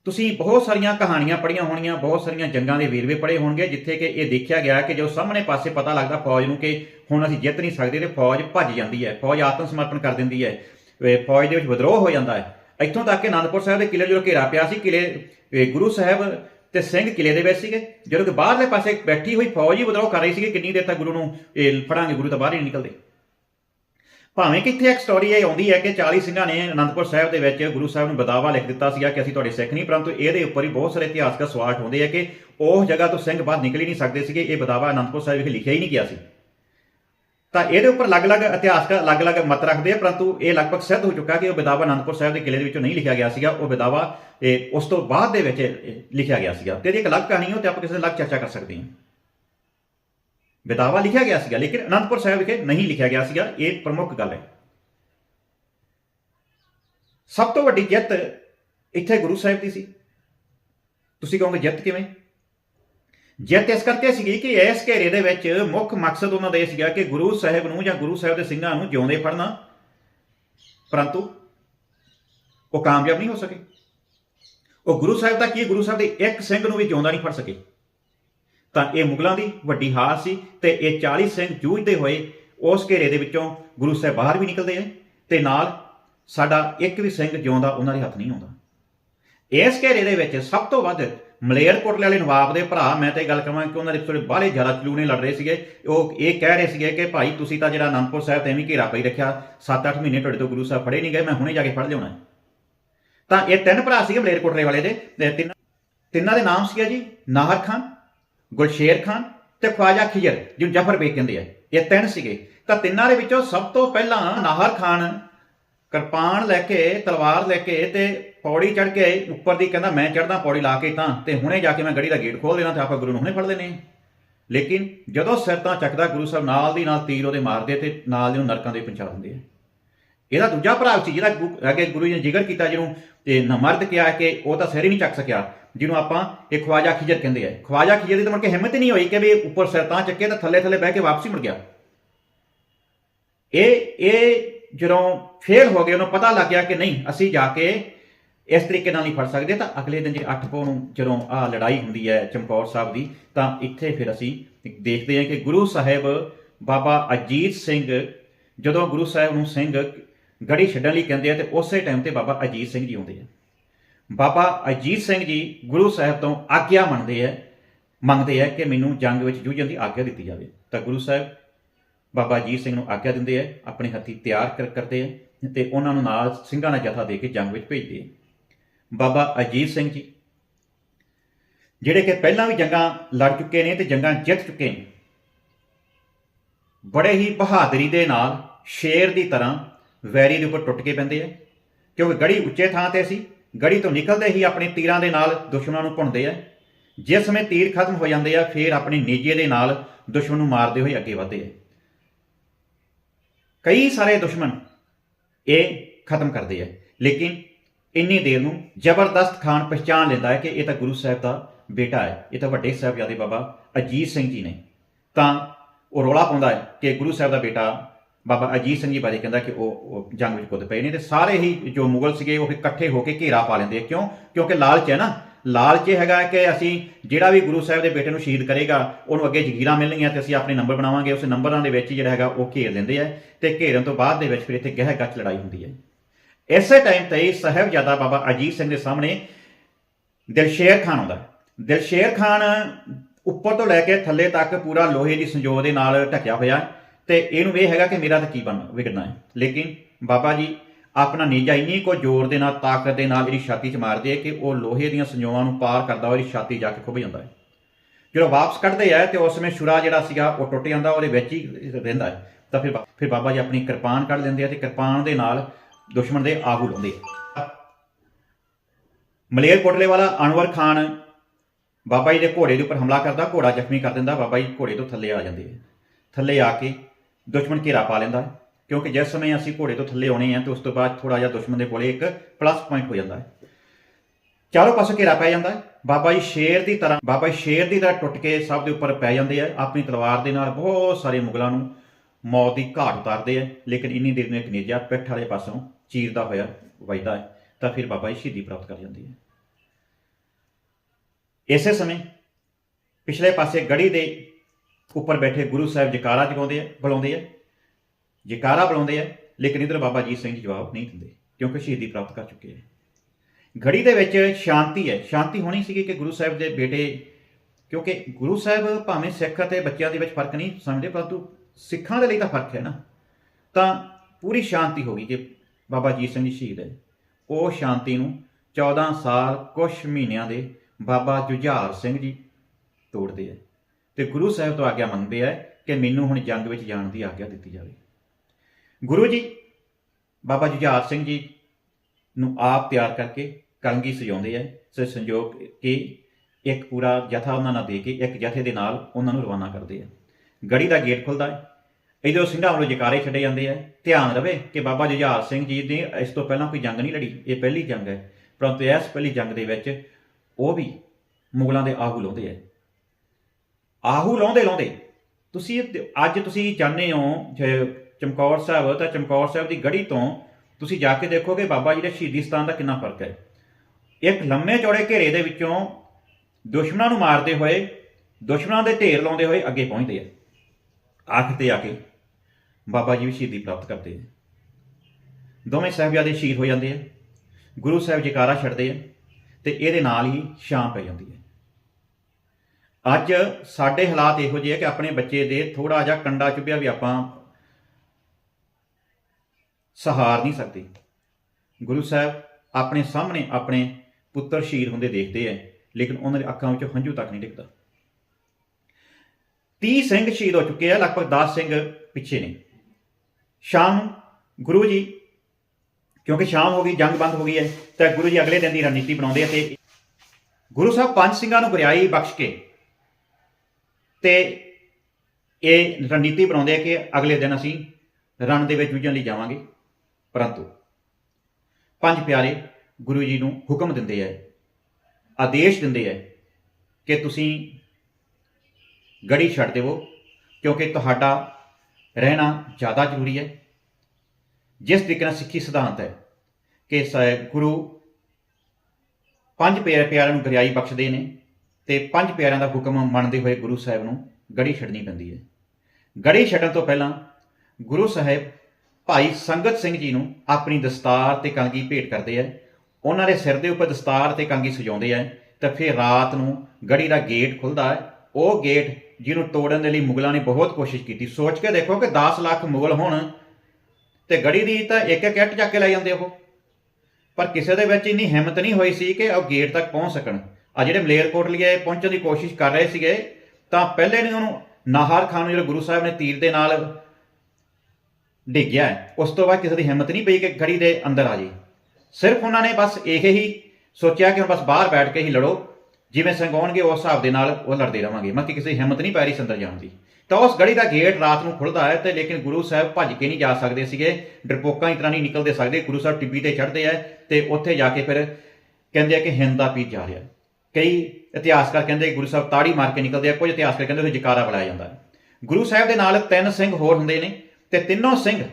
ਤੁਸੀਂ ਬਹੁਤ ਸਾਰੀਆਂ ਕਹਾਣੀਆਂ ਪੜ੍ਹੀਆਂ ਹੋਣਗੀਆਂ, ਬਹੁਤ ਸਾਰੀਆਂ ਜੰਗਾਂ ਦੇ ਵੇਰਵੇ ਪੜ੍ਹੇ ਹੋਣਗੇ, ਜਿੱਥੇ ਕਿ ਇਹ ਦੇਖਿਆ ਗਿਆ ਕਿ ਜੋ ਸਾਹਮਣੇ ਪਾਸੇ ਪਤਾ ਲੱਗਦਾ ਫੌਜ ਨੂੰ ਕਿ ਹੁਣ ਅਸੀਂ ਜਿੱਤ ਨਹੀਂ ਸਕਦੇ ਤੇ ਫੌਜ ਭੱਜ ਜਾਂਦੀ ਹੈ, ਫੌਜ ਆਤਮ ਸਮਰਪਣ ਕਰ ਦਿੰਦੀ ਹੈ ਫੌਜ ਦੇ ਵਿੱਚ ਵਿਦਰੋਹ ਹੋ ਜਾਂਦਾ ਹੈ। ਇੱਥੋਂ ਤੱਕ ਕਿ ਆਨੰਦਪੁਰ ਸਾਹਿਬ ਦੇ ਕਿਲੇ ਜਦੋਂ ਘੇਰਾ ਪਿਆ ਸੀ ਕਿਲੇ ਗੁਰੂ ਸਾਹਿਬ ਤੇ ਸਿੰਘ ਕਿਲੇ ਦੇ ਵਿੱਚ ਸੀਗੇ। ਜਦੋਂ ਕਿ ਬਾਹਰਲੇ ਪਾਸੇ ਬੈਠੀ ਹੋਈ ਫੌਜ ਹੀ ਵਿਦਰੋਹ ਕਰ ਰਹੀ ਸੀਗੀ ਕਿੰਨੀ ਦੇਰ ਤੱਕ ਗੁਰੂ ਨੂੰ ਇਹ ਫੜਾਂਗੇ, ਗੁਰੂ ਤਾਂ ਬਾਹਰ ਹੀ ਨਹੀਂ ਨਿਕਲਦੇ। ਭਾਵੇਂ ਕਿ ਇੱਥੇ ਇੱਕ ਸਟੋਰੀ ਇਹ ਆਉਂਦੀ ਹੈ ਕਿ 40 ਸਿੰਘਾਂ ਨੇ ਅਨੰਦਪੁਰ ਸਾਹਿਬ ਦੇ ਵਿੱਚ ਗੁਰੂ ਸਾਹਿਬ ਨੂੰ ਬਦਾਵਾ ਲਿਖ ਦਿੱਤਾ ਸੀਗਾ ਕਿ ਅਸੀਂ ਤੁਹਾਡੇ ਸਿੱਖ ਨਹੀਂ, ਪਰੰਤੂ ਇਹਦੇ ਉੱਪਰ ਹੀ ਬਹੁਤ ਸਾਰੇ ਇਤਿਹਾਸਕ ਸਵਾਲ ਉਠਾਉਂਦੇ ਆ ਕਿ ਉਹ ਜਗ੍ਹਾ ਤੋਂ ਸਿੰਘ ਬਾਹਰ ਨਿਕਲ ਹੀ ਨਹੀਂ ਸਕਦੇ ਸੀਗੇ। ਇਹ ਬਦਾਵਾ ਅਨੰਦਪੁਰ ਸਾਹਿਬ ਵਿਖੇ ਲਿਖਿਆ ਹੀ ਨਹੀਂ ਗਿਆ ਸੀ। ਤਾਂ ਇਹਦੇ ਉੱਪਰ ਅਲੱਗ-ਅਲੱਗ ਇਤਿਹਾਸਕ ਅਲੱਗ-ਅਲੱਗ ਮਤ ਰੱਖਦੇ ਆ, ਪਰੰਤੂ ਇਹ ਲਗਭਗ ਸਿੱਧ ਹੋ ਚੁੱਕਾ ਕਿ ਉਹ ਵਿਦਾਵਾ ਅਨੰਦਪੁਰ ਸਾਹਿਬ ਦੇ ਕਿਲੇ ਦੇ ਵਿੱਚੋਂ ਨਹੀਂ ਲਿਖਿਆ ਗਿਆ ਸੀਗਾ, ਉਹ ਬਦਾਵਾ ਇਹ ਉਸ ਤੋਂ ਬਾਅਦ ਦੇ ਵਿੱਚ ਲਿਖਿਆ ਗਿਆ ਸੀਗਾ। ਤੇ ਇਹਦੀ ਇੱਕ ਅਲੱਗ ਕਹਾਣੀ ਹੋ ਤੇ ਆਪਾਂ ਕਿਸੇ ਅਲੱਗ ਚਰਚਾ ਕਰ ਸਕਦੇ ਹਾਂ ਬਦਾਵਾ ਲਿਖਿਆ ਗਿਆ ਸੀਗਾ, ਲੇਕਿਨ ਅਨੰਦਪੁਰ ਸਾਹਿਬ ਵਿਖੇ ਨਹੀਂ ਲਿਖਿਆ ਗਿਆ ਸੀਗਾ, ਇਹ ਪ੍ਰਮੁੱਖ ਗੱਲ ਹੈ। ਸਭ ਤੋਂ ਵੱਡੀ ਜਿੱਤ ਇੱਥੇ ਗੁਰੂ ਸਾਹਿਬ ਦੀ ਸੀ। ਤੁਸੀਂ ਕਹੋਗੇ, ਜਿੱਤ ਕਿਵੇਂ? ਜਿੱਤ ਇਸ ਕਰਕੇ ਸੀਗੀ ਕਿ ਇਸ ਘੇਰੇ ਦੇ ਵਿੱਚ ਮੁੱਖ ਮਕਸਦ ਉਹਨਾਂ ਦਾ ਇਹ ਸੀਗਾ ਕਿ ਗੁਰੂ ਸਾਹਿਬ ਨੂੰ ਜਾਂ ਗੁਰੂ ਸਾਹਿਬ ਦੇ ਸਿੰਘਾਂ ਨੂੰ ਜਿਉਂਦੇ ਫੜਨਾ। ਪਰੰਤੂ ਉਹ ਕਾਮਯਾਬ ਨਹੀਂ ਹੋ ਸਕੇ। ਉਹ ਗੁਰੂ ਸਾਹਿਬ ਦਾ ਕੀ ਗੁਰੂ ਸਾਹਿਬ ਦੇ ਇੱਕ ਸਿੰਘ ਨੂੰ ਵੀ ਜਿਉਂਦਾ ਨਹੀਂ ਫੜ ਸਕੇ। ਤਾਂ ਇਹ ਮੁਗਲਾਂ ਦੀ ਵੱਡੀ ਹਾਰ ਸੀ ਤੇ ਇਹ 40 ਸਿੰਘ ਜੂਝਦੇ ਹੋਏ ਉਸ ਘੇਰੇ ਦੇ ਵਿੱਚੋਂ ਗੁਰੂ ਸਾਹਿਬ ਬਾਹਰ ਵੀ ਨਿਕਲਦੇ ਆ ਤੇ ਨਾਲ ਸਾਡਾ ਇੱਕ ਵੀ ਸਿੰਘ ਜਿਉਂਦਾ ਉਹਨਾਂ ਦੇ ਹੱਥ ਨਹੀਂ ਆਉਂਦਾ। ਇਸ ਘੇਰੇ ਦੇ ਵਿੱਚ ਸਭ ਤੋਂ ਵੱਧ ਮਲੇਰਕੋਟਲੇ ਵਾਲੇ ਨਵਾਬ ਦੇ ਭਰਾ, ਮੈਂ ਤੇ ਗੱਲ ਕਰਾਂ ਕਿ ਉਹਨਾਂ ਦੇ ਥੋੜੇ ਬਾਹਲੇ ਜ਼ਿਆਦਾ ਚਲੂਨੇ ਲੜ ਰਹੇ ਸੀਗੇ। ਉਹ ਇਹ ਕਹਿ ਰਹੇ ਸੀਗੇ ਕਿ ਭਾਈ ਤੁਸੀਂ ਤਾਂ ਜਿਹੜਾ ਅਨੰਦਪੁਰ ਸਾਹਿਬ ਤੇ ਐਵੇਂ ਘੇਰਾ ਪਈ ਰੱਖਿਆ 7-8 ਮਹੀਨੇ ਤੁਹਾਡੇ ਤੋਂ ਗੁਰੂ ਸਾਹਿਬ ਫੜੇ ਨਹੀਂ ਗਏ, ਮੈਂ ਹੁਣੇ ਜਾ ਕੇ ਫੜ ਲਿਆਉਣਾ। ਤਾਂ ਇਹ ਤਿੰਨ ਭਰਾ ਸੀਗੇ ਮਲੇਰਕੋਟਲੇ ਵਾਲੇ ਦੇ, ਤੇ ਤਿੰਨ ਤਿੰਨਾਂ ਦੇ ਨਾਮ ਸੀਗਾ ਜੀ ਨਾਹਰ ਖਾਨ, ਗੁਲਸ਼ੇਰ ਖਾਨ ਤੇ ਖਵਾਜਾ ਖਿਜਰ, ਜਿਹਨੂੰ ਜਫਰ ਬੇਗ ਕਹਿੰਦੇ ਆ। ਇਹ ਤਿੰਨ ਸੀਗੇ। ਤਾਂ ਤਿੰਨਾਂ ਦੇ ਵਿੱਚੋਂ ਸਭ ਤੋਂ ਪਹਿਲਾਂ ਨਾਹਰ ਖਾਨ ਕਿਰਪਾਨ ਲੈ ਕੇ, ਤਲਵਾਰ ਲੈ ਕੇ ਤੇ ਪੌੜੀ ਚੜ ਕੇ ਉੱਪਰ ਦੀ ਕਹਿੰਦਾ, ਮੈਂ ਚੜਦਾ ਪੌੜੀ ਲਾ ਕੇ ਤਾਂ, ਤੇ ਹੁਣੇ ਜਾ ਕੇ ਮੈਂ ਗੜੀ ਦਾ ਗੇਟ ਖੋਲ ਦੇਣਾ ਤੇ ਆਪਾਂ ਗੁਰੂ ਨੂੰ ਹੁਣੇ ਫੜ ਲੈਣੇ ਲੇਕਿਨ ਜਦੋਂ ਸਿਰ ਤਾਂ ਚੱਕਦਾ, ਗੁਰੂ ਸਾਹਿਬ ਨਾਲ ਦੀ ਨਾਲ ਤੀਰ ਉਹਦੇ ਮਾਰਦੇ ਤੇ ਨਾਲ ਦੇ ਨੂੰ ਨਰਕਾਂ ਦੇ ਪਹੁੰਚਾ ਦਿੰਦੇ ਆ। ਇਹਦਾ ਦੂਜਾ ਭਰਾ ਸੀ ਜਿਹੜਾ ਗੁ- ਅੱਗੇ ਗੁਰੂ ਜੀ ਨੇ ਜ਼ਿਕਰ ਕੀਤਾ ਜਿਹਨੂੰ, ਤੇ ਨਮਰਦ ਕਿਹਾ ਕਿ ਉਹ ਤਾਂ ਸਿਰ ਹੀ ਨਹੀਂ ਚੱਕ ਸਕਿਆ, ਜਿਹਨੂੰ ਆਪਾਂ ਇਹ ਖਵਾਜਾ ਖਿਜਰ ਕਹਿੰਦੇ ਆ। ਖਵਾਜਾ ਖਿਜਰ ਦੀ ਤਾਂ ਮੁੜ ਕੇ ਹਿੰਮਤ ਹੀ ਨਹੀਂ ਹੋਈ ਕਿ ਵੀ ਉੱਪਰ ਸਿਰ ਤਾਂ ਚੱਕੇ ਤਾਂ ਥੱਲੇ ਥੱਲੇ ਬਹਿ ਕੇ ਵਾਪਸੀ ਮੁੜ ਗਿਆ। ਇਹ ਇਹ ਜਦੋਂ ਫੇਲ ਹੋ ਗਏ, ਉਹਨੂੰ ਪਤਾ ਲੱਗ ਗਿਆ ਕਿ ਨਹੀਂ, ਅਸੀਂ ਜਾ ਕੇ ਇਸ ਤਰੀਕੇ ਨਾਲ ਨਹੀਂ ਫੜ ਸਕਦੇ, ਤਾਂ ਅਗਲੇ ਦਿਨ ਜੇ 8 ਪੋ ਨੂੰ ਜਦੋਂ ਆ ਲੜਾਈ ਹੁੰਦੀ ਹੈ ਚਮਕੌਰ ਸਾਹਿਬ ਦੀ, ਤਾਂ ਇੱਥੇ ਫਿਰ ਅਸੀਂ ਦੇਖਦੇ ਹਾਂ ਕਿ ਗੁਰੂ ਸਾਹਿਬ ਬਾਬਾ ਅਜੀਤ ਸਿੰਘ, ਜਦੋਂ ਗੁਰੂ ਸਾਹਿਬ ਨੂੰ ਸਿੰਘ ਗੜੀ ਛੱਡਣ ਲਈ ਕਹਿੰਦੇ ਆ, ਤੇ ਉਸੇ ਟਾਈਮ ਤੇ ਬਾਬਾ ਅਜੀਤ ਸਿੰਘ ਜੀ ਆਉਂਦੇ ਆ। ਬਾਬਾ ਅਜੀਤ ਸਿੰਘ ਜੀ ਗੁਰੂ ਸਾਹਿਬ ਤੋਂ ਆਗਿਆ ਮੰਗਦੇ ਆ ਮੰਗਦੇ ਆ ਕਿ ਮੈਨੂੰ ਜੰਗ ਵਿੱਚ ਜੂਝਣ ਦੀ ਆਗਿਆ ਦਿੱਤੀ ਜਾਵੇ। ਤਾਂ ਗੁਰੂ ਸਾਹਿਬ ਬਾਬਾ ਅਜੀਤ ਸਿੰਘ ਨੂੰ ਆਗਿਆ ਦਿੰਦੇ ਆ, ਆਪਣੇ ਹੱਥੀ ਤਿਆਰ ਕਰ, ਕਰਦੇ ਆ ਤੇ ਉਹਨਾਂ ਨੂੰ ਨਾਲ ਸਿੰਘਾਂ ਦਾ ਜਥਾ ਦੇ ਕੇ ਜੰਗ ਵਿੱਚ ਭੇਜਦੇ ਆ। ਬਾਬਾ ਅਜੀਤ ਸਿੰਘ ਜੀ, ਜਿਹੜੇ ਕਿ ਪਹਿਲਾਂ ਵੀ ਜੰਗਾਂ ਲੜ ਚੁੱਕੇ ਨੇ ਤੇ ਜੰਗਾਂ ਜਿੱਤ ਚੁੱਕੇ ਨੇ, ਬੜੇ ਹੀ ਬਹਾਦਰੀ ਦੇ ਨਾਲ ਸ਼ੇਰ ਦੀ ਤਰ੍ਹਾਂ ਵੈਰੀ ਦੇ ਉੱਪਰ ਟੁੱਟ ਕੇ ਪੈਂਦੇ ਆ, ਕਿਉਂਕਿ ਗੜੀ ਉੱਚੇ ਥਾਂ ਤੇ ਸੀ, ਗੜੀ ਤੋਂ ਨਿਕਲਦੇ ਹੀ ਆਪਣੇ ਤੀਰਾਂ ਦੇ ਨਾਲ ਦੁਸ਼ਮਣਾਂ ਨੂੰ ਭੁੰਨਦੇ ਆ। ਜਿਸ ਸਮੇਂ ਤੀਰ ਖਤਮ ਹੋ ਜਾਂਦੇ ਆ, ਫਿਰ ਆਪਣੇ ਨੇਜੇ ਦੇ ਨਾਲ ਦੁਸ਼ਮਣ ਨੂੰ ਮਾਰਦੇ ਹੋਏ ਅੱਗੇ ਵਧਦੇ ਆ। ਕਈ ਸਾਰੇ ਦੁਸ਼ਮਣ ਇਹ ਖਤਮ ਕਰਦੇ ਆ। ਲੇਕਿਨ ਇੰਨੀ ਦੇਰ ਨੂੰ ਜ਼ਬਰਦਸਤ ਖਾਨ ਪਛਾਣ ਲੈਂਦਾ ਹੈ ਕਿ ਇਹ ਤਾਂ ਗੁਰੂ ਸਾਹਿਬ ਦਾ ਬੇਟਾ ਹੈ। ਇਹ ਤਾਂ ਵੱਡੇ ਸਾਹਿਬਜ਼ਾਦੇ ਬਾਬਾ ਅਜੀਤ ਸਿੰਘ ਜੀ ਨੇ। ਤਾਂ ਉਹ ਰੋਲਾ ਪਾਉਂਦਾ ਹੈ ਕਿ ਗੁਰੂ ਸਾਹਿਬ ਦਾ ਬੇਟਾ ਬਾਬਾ ਅਜੀਤ ਸਿੰਘ ਜੀ ਬਾਰੇ ਕਹਿੰਦਾ ਕਿ ਉਹ ਜੰਗ ਵਿੱਚ ਕੁੱਦ ਪਏ ਨੇ ਤੇ ਸਾਰੇ ਹੀ ਜੋ ਮੁਗਲ ਸੀਗੇ ਉਹ ਇਕੱਠੇ ਹੋ ਕੇ ਘੇਰਾ ਪਾ ਲੈਂਦੇ ਕਿਉਂ? ਕਿਉਂਕਿ ਲਾਲਚ ਹੈ ਨਾ। ਲਾਲਚ ਇਹ ਹੈਗਾ ਕਿ ਅਸੀਂ ਜਿਹੜਾ ਵੀ ਗੁਰੂ ਸਾਹਿਬ ਦੇ ਬੇਟੇ ਨੂੰ ਸ਼ਹੀਦ ਕਰੇਗਾ, ਉਹਨੂੰ ਅੱਗੇ ਜਗੀਰਾਂ ਮਿਲਣਗੀਆਂ ਤੇ ਅਸੀਂ ਆਪਣੇ ਨੰਬਰ ਬਣਾਵਾਂਗੇ। ਉਸ ਨੰਬਰਾਂ ਦੇ ਵਿੱਚ ਜਿਹੜਾ ਹੈਗਾ, ਉਹ ਘੇਰ ਲੈਂਦੇ ਆ ਤੇ ਘੇਰਨ ਤੋਂ ਬਾਅਦ ਦੇ ਵਿੱਚ ਫਿਰ ਇੱਥੇ ਗਹਿ ਗੱਚ ਲੜਾਈ ਹੁੰਦੀ ਹੈ। ਇਸੇ ਟਾਈਮ ਤੇ ਹੀ ਸਾਹਿਬਜ਼ਾਦਾ ਬਾਬਾ ਅਜੀਤ ਸਿੰਘ ਦੇ ਸਾਹਮਣੇ ਦਿਲਸ਼ੇਰ ਖਾਨ ਆਉਂਦਾ। ਦਿਲਸ਼ੇਰ ਖਾਨ ਉੱਪਰ ਤੋਂ ਲੈ ਕੇ ਥੱਲੇ ਤੱਕ ਪੂਰਾ ਲੋਹੇ ਦੀ ਸੰਜੋਗ ਦੇ ਨਾਲ ਢੱਕਿਆ ਹੋਇਆ। ਹੈ ਤੇ ਇਹਨੂੰ ਇਹ ਹੈਗਾ ਕਿ ਮੇਰਾ ਤਾਂ ਕੀ ਬਣ ਵਿਗੜਨਾ ਹੈ। ਲੇਕਿਨ ਬਾਬਾ ਜੀ ਆਪਣਾ ਨੇਜਾ ਇੰਨੀ ਕੋ ਜ਼ੋਰ ਦੇ ਨਾਲ, ਤਾਕਤ ਦੇ ਨਾਲ ਇਹਦੀ ਛਾਤੀ 'ਚ ਮਾਰਦੇ ਆ ਕਿ ਉਹ ਲੋਹੇ ਦੀਆਂ ਸੰਜੋਗਾਂ ਨੂੰ ਪਾਰ ਕਰਦਾ ਹੋਇਆ ਇਹਦੀ ਛਾਤੀ ਜਾ ਕੇ ਖੁੱਭ ਜਾਂਦਾ ਹੈ। ਜਦੋਂ ਵਾਪਸ ਕੱਢਦੇ ਆ ਤੇ ਉਸ ਸਮੇਂ ਸ਼ੁਰਾ ਜਿਹੜਾ ਸੀਗਾ, ਉਹ ਟੁੱਟ ਜਾਂਦਾ, ਉਹਦੇ ਵਿੱਚ ਹੀ ਰਹਿੰਦਾ ਹੈ। ਤਾਂ ਫਿਰ ਫਿਰ ਬਾਬਾ ਜੀ ਆਪਣੀ ਕਿਰਪਾਨ ਕੱਢ ਲੈਂਦੇ ਆ ਤੇ ਕਿਰਪਾਨ ਦੇ ਨਾਲ ਦੁਸ਼ਮਣ ਦੇ ਆਗੂ ਲਾਉਂਦੇ ਆ। ਮਲੇਰ ਕੋਟਲੇ ਵਾਲਾ ਅਨਵਰ ਖਾਨ ਬਾਬਾ ਜੀ ਦੇ ਘੋੜੇ ਦੇ ਉੱਪਰ ਹਮਲਾ ਕਰਦਾ, ਘੋੜਾ ਜ਼ਖਮੀ ਕਰ ਦਿੰਦਾ, ਬਾਬਾ ਜੀ ਘੋੜੇ ਤੋਂ ਥੱਲੇ ਆ ਜਾਂਦੇ ਆ। ਥੱਲੇ ਆ ਕੇ ਦੁਸ਼ਮਣ ਘੇਰਾ ਪਾ ਲੈਂਦਾ ਕਿਉਂਕਿ ਜਿਸ ਸਮੇਂ ਅਸੀਂ ਘੋੜੇ ਤੋਂ ਥੱਲੇ ਆਉਣੇ ਆ ਤੇ ਉਸ ਤੋਂ ਬਾਅਦ ਥੋੜਾ ਜਿਹਾ ਦੁਸ਼ਮਣ ਦੇ ਕੋਲੇ ਇੱਕ ਪਲੱਸ ਪੁਆਇੰਟ ਹੋ ਜਾਂਦਾ ਹੈ। ਚਾਰੋਂ ਪਾਸੇ ਘੇਰਾ ਪੈ ਜਾਂਦਾ ਹੈ। ਬਾਬਾ ਜੀ ਸ਼ੇਰ ਦੀ ਤਰ੍ਹਾਂ, ਬਾਬਾ ਜੀ ਸ਼ੇਰ ਦੀ ਤਰ੍ਹਾਂ ਟੁੱਟ ਕੇ ਸਭ ਦੇ ਉੱਪਰ ਪੈ ਜਾਂਦੇ ਆ। ਆਪਣੀ ਤਲਵਾਰ ਦੇ ਨਾਲ ਬਹੁਤ ਸਾਰੇ ਮੁਗਲਾਂ ਨੂੰ ਮੌਤ ਦੀ ਘਾਟ ਉਤਾਰਦੇ ਆ। ਲੇਕਿਨ ਇੰਨੀ ਦੇਰ ਨੂੰ ਇੱਕ ਨੇਜਾ ਪਿੱਠ ਵਾਲੇ ਪਾਸੋਂ ਚੀਰਦਾ ਹੋਇਆ ਵੱਜਦਾ ਹੈ, ਤਾਂ ਫਿਰ ਬਾਬਾ ਜੀ ਸ਼ਹੀਦੀ ਪ੍ਰਾਪਤ ਕਰ ਜਾਂਦੀ ਹੈ ਇਸੇ ਸਮੇਂ ਪਿਛਲੇ ਪਾਸੇ ਗੜੀ ਦੇ ਉੱਪਰ ਬੈਠੇ ਗੁਰੂ ਸਾਹਿਬ ਜਕਾਰਾ ਜਗਾਉਂਦੇ ਆ, ਬੁਲਾਉਂਦੇ ਆ। ਜੈਕਾਰਾ ਬੁਲਾਉਂਦੇ ਆ, ਲੇਕਿਨ ਇਧਰ ਬਾਬਾ ਜੀਤ ਸਿੰਘ ਜੀ ਜਵਾਬ ਨਹੀਂ ਦਿੰਦੇ, ਕਿਉਂਕਿ ਸ਼ਹੀਦੀ ਪ੍ਰਾਪਤ ਕਰ ਚੁੱਕੇ ਆ। ਗੜੀ ਦੇ ਵਿੱਚ ਸ਼ਾਂਤੀ ਹੈ, ਸ਼ਾਂਤੀ ਹੋਣੀ ਸੀਗੀ ਕਿ ਗੁਰੂ ਸਾਹਿਬ ਦੇ ਬੇਟੇ, ਕਿਉਂਕਿ ਗੁਰੂ ਸਾਹਿਬ ਭਾਵੇਂ ਸਿੱਖ ਅਤੇ ਬੱਚਿਆਂ ਦੇ ਵਿੱਚ ਫ਼ਰਕ ਨਹੀਂ ਸਮਝਦੇ, ਪਰੰਤੂ ਸਿੱਖਾਂ ਦੇ ਲਈ ਤਾਂ ਫ਼ਰਕ ਹੈ ਨਾ। ਤਾਂ ਪੂਰੀ ਸ਼ਾਂਤੀ ਹੋ ਗਈ ਕਿ ਬਾਬਾ ਜੀਤ ਸਿੰਘ ਜੀ ਸ਼ਹੀਦ ਹੈ ਉਹ ਸ਼ਾਂਤੀ ਨੂੰ 14 ਸਾਲ ਕੁਝ ਮਹੀਨਿਆਂ ਦੇ ਬਾਬਾ ਜੁਝਾਰ ਸਿੰਘ ਜੀ ਤੋੜਦੇ ਆ। ਤੇ ਗੁਰੂ ਸਾਹਿਬ ਤੋਂ ਆਗਿਆ ਮੰਗਦੇ ਆ ਕਿ ਮੈਨੂੰ ਹੁਣ ਜੰਗ ਵਿੱਚ ਜਾਣ ਦੀ ਆਗਿਆ ਦਿੱਤੀ ਜਾਵੇ। ਗੁਰੂ ਜੀ, ਬਾਬਾ ਜੁਝਾਰ ਸਿੰਘ ਜੀ ਨੂੰ ਆਪ ਤਿਆਰ ਕਰਕੇ ਕਲਗੀ ਸਜਾਉਂਦੇ ਆ। ਸੇ ਸੰਜੋਗ ਕੇ ਇੱਕ ਪੂਰਾ ਜਥਾ ਉਹਨਾਂ ਨਾਲ ਦੇ ਕੇ ਇੱਕ ਜਥੇ ਦੇ ਨਾਲ ਉਹਨਾਂ ਨੂੰ ਰਵਾਨਾ ਕਰਦੇ ਆ। ਗੜੀ ਦਾ ਗੇਟ ਖੁੱਲਦਾ ਹੈ। ਇਦੋਂ ਸਿੰਘਾਂ ਵੱਲੋਂ ਜਕਾਰੇ ਛੱਡੇ ਜਾਂਦੇ ਆ। ਧਿਆਨ ਰਵੇ ਕਿ ਬਾਬਾ ਜੁਝਾਰ ਸਿੰਘ ਜੀ ਨੇ ਇਸ ਤੋਂ ਪਹਿਲਾਂ ਕੋਈ ਜੰਗ ਨਹੀਂ ਲੜੀ। ਇਹ ਪਹਿਲੀ ਜੰਗ ਹੈ। ਪਰੰਤੂ ਇਸ ਪਹਿਲੀ ਜੰਗ ਦੇ ਵਿੱਚ ਉਹ ਵੀ ਮੁਗਲਾਂ ਦੇ ਆਹੂ ਲਾਉਂਦੇ ਆ। ਆਹੂ ਲਾਉਂਦੇ ਲਾਉਂਦੇ ਤੁਸੀਂ ਅੱਜ ਤੁਸੀਂ ਜਾਣਦੇ ਹੋ ਚਮਕੌਰ ਸਾਹਿਬ, ਤਾਂ ਚਮਕੌਰ ਸਾਹਿਬ ਦੀ ਗੜੀ ਤੋਂ ਤੁਸੀਂ ਜਾ ਕੇ ਦੇਖੋਗੇ ਬਾਬਾ ਜੀ ਦੇ ਸ਼ਹੀਦੀ ਸਥਾਨ ਦਾ ਕਿੰਨਾ ਫ਼ਰਕ ਹੈ। ਇੱਕ ਲੰਮੇ ਚੌੜੇ ਘੇਰੇ ਦੇ ਵਿੱਚੋਂ ਦੁਸ਼ਮਣਾਂ ਨੂੰ ਮਾਰਦੇ ਹੋਏ, ਦੁਸ਼ਮਣਾਂ ਦੇ ਢੇਰ ਲਾਉਂਦੇ ਹੋਏ ਅੱਗੇ ਪਹੁੰਚਦੇ ਆ। ਆਖਰ ਤੇ ਆ ਕੇ ਬਾਬਾ ਜੀ ਵੀ ਸ਼ਹੀਦੀ ਪ੍ਰਾਪਤ ਕਰਦੇ ਆ। ਦੋਵੇਂ ਸਾਹਿਬਜ਼ਾਦੇ ਸ਼ਹੀਦ ਹੋ ਜਾਂਦੇ ਆ। ਗੁਰੂ ਸਾਹਿਬ ਜਕਾਰਾ ਛੱਡਦੇ ਆ ਤੇ ਇਹਦੇ ਨਾਲ ਹੀ ਸ਼ਾਮ ਪੈ ਜਾਂਦੀ ਹੈ। ਅੱਜ ਸਾਡੇ ਹਾਲਾਤ ਇਹੋ ਜਿਹੇ ਆ ਕਿ ਆਪਣੇ ਬੱਚੇ ਦੇ ਥੋੜਾ ਜਿਹਾ ਕੰਡਾ ਚੁੱਭਿਆ ਵੀ ਆਪਾਂ ਸਹਾਰ ਨਹੀਂ ਸਕਦੇ। ਗੁਰੂ ਸਾਹਿਬ ਆਪਣੇ ਸਾਹਮਣੇ ਆਪਣੇ ਪੁੱਤਰ ਸ਼ਹੀਦ ਹੁੰਦੇ ਦੇਖਦੇ ਆ ਲੇਕਿਨ ਉਹਨਾਂ ਦੇ ਅੱਖਾਂ ਵਿੱਚੋਂ ਹੰਝੂ ਤੱਕ ਨਹੀਂ ਡਿੱਗਦਾ। 30 ਸਿੰਘ ਸ਼ਹੀਦ ਹੋ ਚੁੱਕੇ ਆ, ਲਗਭਗ 10 ਸਿੰਘ ਪਿੱਛੇ ਨੇ। ਸ਼ਾਮ ਗੁਰੂ ਜੀ, ਕਿਉਂਕਿ ਸ਼ਾਮ ਹੋ ਗਈ, ਜੰਗ ਬੰਦ ਹੋ ਗਈ ਹੈ ਤਾਂ ਗੁਰੂ ਜੀ ਅਗਲੇ ਦਿਨ ਦੀ ਰਣਨੀਤੀ ਬਣਾਉਂਦੇ ਆ ਤੇ ਗੁਰੂ ਸਾਹਿਬ ਪੰਜ ਸਿੰਘਾਂ ਨੂੰ ਗੁਰਿਆਈ ਬਖਸ਼ ਕੇ ਤੇ ਇਹ ਰਣਨੀਤੀ ਬਣਾਉਂਦੇ ਆ ਕਿ ਅਗਲੇ ਦਿਨ ਅਸੀਂ ਰਣ ਦੇ ਵਿੱਚ ਜੂਝਣ ਲਈ ਜਾਵਾਂਗੇ। ਪਰੰਤੂ ਪੰਜ ਪਿਆਰੇ ਗੁਰੂ ਜੀ ਨੂੰ ਹੁਕਮ ਦਿੰਦੇ ਆ ਆਦੇਸ਼ ਦਿੰਦੇ ਆ ਕਿ ਤੁਸੀਂ ਗੜੀ ਛੱਡ ਦੇਵੋ, ਕਿਉਂਕਿ ਤੁਹਾਡਾ ਰਹਿਣਾ ਜ਼ਿਆਦਾ ਜ਼ਰੂਰੀ ਹੈ ਜਿਸ ਤਰੀਕੇ ਨਾਲ ਸਿੱਖੀ ਸਿਧਾਂਤ ਹੈ ਕਿ ਸ- ਗੁਰੂ ਪੰਜ ਪਿਆਰੇ ਪਿਆਰਿਆਂ ਨੂੰ ਗਰਿਆਈ ਬਖਸ਼ਦੇ ਨੇ ਤੇ ਪੰਜ ਪਿਆਰਿਆਂ ਦਾ ਹੁਕਮ ਮੰਨਦੇ ਹੋਏ ਗੁਰੂ ਸਾਹਿਬ ਨੂੰ ਗੜੀ ਛੱਡਣੀ ਪੈਂਦੀ ਹੈ ਗੜੀ ਛੱਡਣ ਤੋਂ ਪਹਿਲਾਂ ਗੁਰੂ ਸਾਹਿਬ ਭਾਈ ਸੰਗਤ ਸਿੰਘ ਜੀ ਨੂੰ ਆਪਣੀ ਦਸਤਾਰ ਤੇ ਕੰਗੀ ਭੇਟ ਕਰਦੇ ਆ ਉਹਨਾਂ ਦੇ ਸਿਰ ਦੇ ਉੱਪਰ ਦਸਤਾਰ ਤੇ ਕੰਗੀ ਸਜਾਉਂਦੇ ਆ ਤੇ ਫਿਰ ਰਾਤ ਨੂੰ ਗੜੀ ਦਾ ਗੇਟ ਖੁੱਲਦਾ ਹੈ। ਉਹ ਗੇਟ ਜਿਹਨੂੰ ਤੋੜਨ ਦੇ ਲਈ ਮੁਗਲਾਂ ਨੇ ਬਹੁਤ ਕੋਸ਼ਿਸ਼ ਕੀਤੀ। ਸੋਚ ਕੇ ਦੇਖੋ ਕਿ 10 ਲੱਖ ਮੁਗਲ ਹੋਣ ਤੇ ਗੜੀ ਦੀ ਤਾਂ ਇੱਕ ਇੱਕ ਇੱਟ ਚੱਕ ਕੇ ਲੈ ਜਾਂਦੇ ਉਹ। ਪਰ ਕਿਸੇ ਦੇ ਵਿੱਚ ਇੰਨੀ ਹਿੰਮਤ ਨਹੀਂ ਹੋਈ ਸੀ ਕਿ ਉਹ ਗੇਟ ਤੱਕ ਪਹੁੰਚ ਸਕਣ। ਆ ਜਿਹੜੇ ਮਲੇਰਕੋਟ ਮਲੇਰਕੋਟਲੀਏ ਪਹੁੰਚਣ ਦੀ ਕੋਸ਼ਿਸ਼ ਕਰ ਰਹੇ ਸੀਗੇ, ਤਾਂ ਪਹਿਲੇ ਨੇ ਉਹਨੂੰ ਨਾਹਰ ਖਾਨ ਨੂੰ ਜਿਹੜਾ ਗੁਰੂ ਸਾਹਿਬ ਨੇ ਤੀਰ ਦੇ ਨਾਲ ਡਿੱਗਿਆ ਹੈ। ਉਸ ਤੋਂ ਬਾਅਦ ਕਿਸੇ ਦੀ ਹਿੰਮਤ ਨਹੀਂ ਪਈ ਕਿ ਗੜੀ ਦੇ ਅੰਦਰ ਆ ਜੇ ਸਿਰਫ ਉਹਨਾਂ ਨੇ ਬਸ ਇਹ ਹੀ ਸੋਚਿਆ ਕਿ ਹੁਣ ਬਸ ਬਾਹਰ ਬੈਠ ਕੇ ਹੀ ਲੜੋ। ਜਿਵੇਂ ਸੰਗਾਉਣਗੇ ਉਸ ਹਿਸਾਬ ਦੇ ਨਾਲ ਉਹ ਲੜਦੇ ਰਵਾਂਗੇ। ਮਤਲਬ ਕਿ ਕਿਸੇ ਦੀ ਹਿੰਮਤ ਨਹੀਂ ਪੈ ਰਹੀ ਸੀ ਅੰਦਰ ਜਾਣ ਦੀ। ਤਾਂ ਉਸ ਗੜੀ ਦਾ ਗੇਟ ਰਾਤ ਨੂੰ ਖੁੱਲਦਾ ਹੈ ਤੇ ਲੇਕਿਨ ਗੁਰੂ ਸਾਹਿਬ ਭੱਜ ਕੇ ਨਹੀਂ ਜਾ ਸਕਦੇ ਸੀਗੇ। ਡਰਪੋਕਾਂ ਦੀ ਤਰ੍ਹਾਂ ਨਹੀਂ ਨਿਕਲਦੇ ਸਕਦੇ। ਗੁਰੂ ਸਾਹਿਬ ਟਿੱਬੀ ਤੇ ਚੜ੍ਹਦੇ ਆ ਤੇ ਉੱਥੇ ਜਾ ਕੇ ਫਿਰ ਕਹਿੰਦੇ ਆ ਕਿ ਹਿੰਦ ਦਾ ਪੀਰ ਜਾ ਰਿਹਾ। ਕਈ ਇਤਿਹਾਸਕਾਰ ਕਹਿੰਦੇ ਗੁਰੂ ਸਾਹਿਬ ਤਾੜੀ ਮਾਰ ਕੇ ਨਿਕਲਦੇ ਆ। ਕੁਝ ਇਤਿਹਾਸਕਾਰ ਕਹਿੰਦੇ ਉਹ ਜਕਾਰਾ ਬੁਲਾਇਆ ਜਾਂਦਾ ਗੁਰੂ ਸਾਹਿਬ ਦੇ ਨਾਲ ਤਿੰਨ ਸਿੰਘ ਹੋਰ ਹੁੰਦੇ ਨੇ। ਤੇ ਤਿੰਨੋਂ ਸਿੰਘ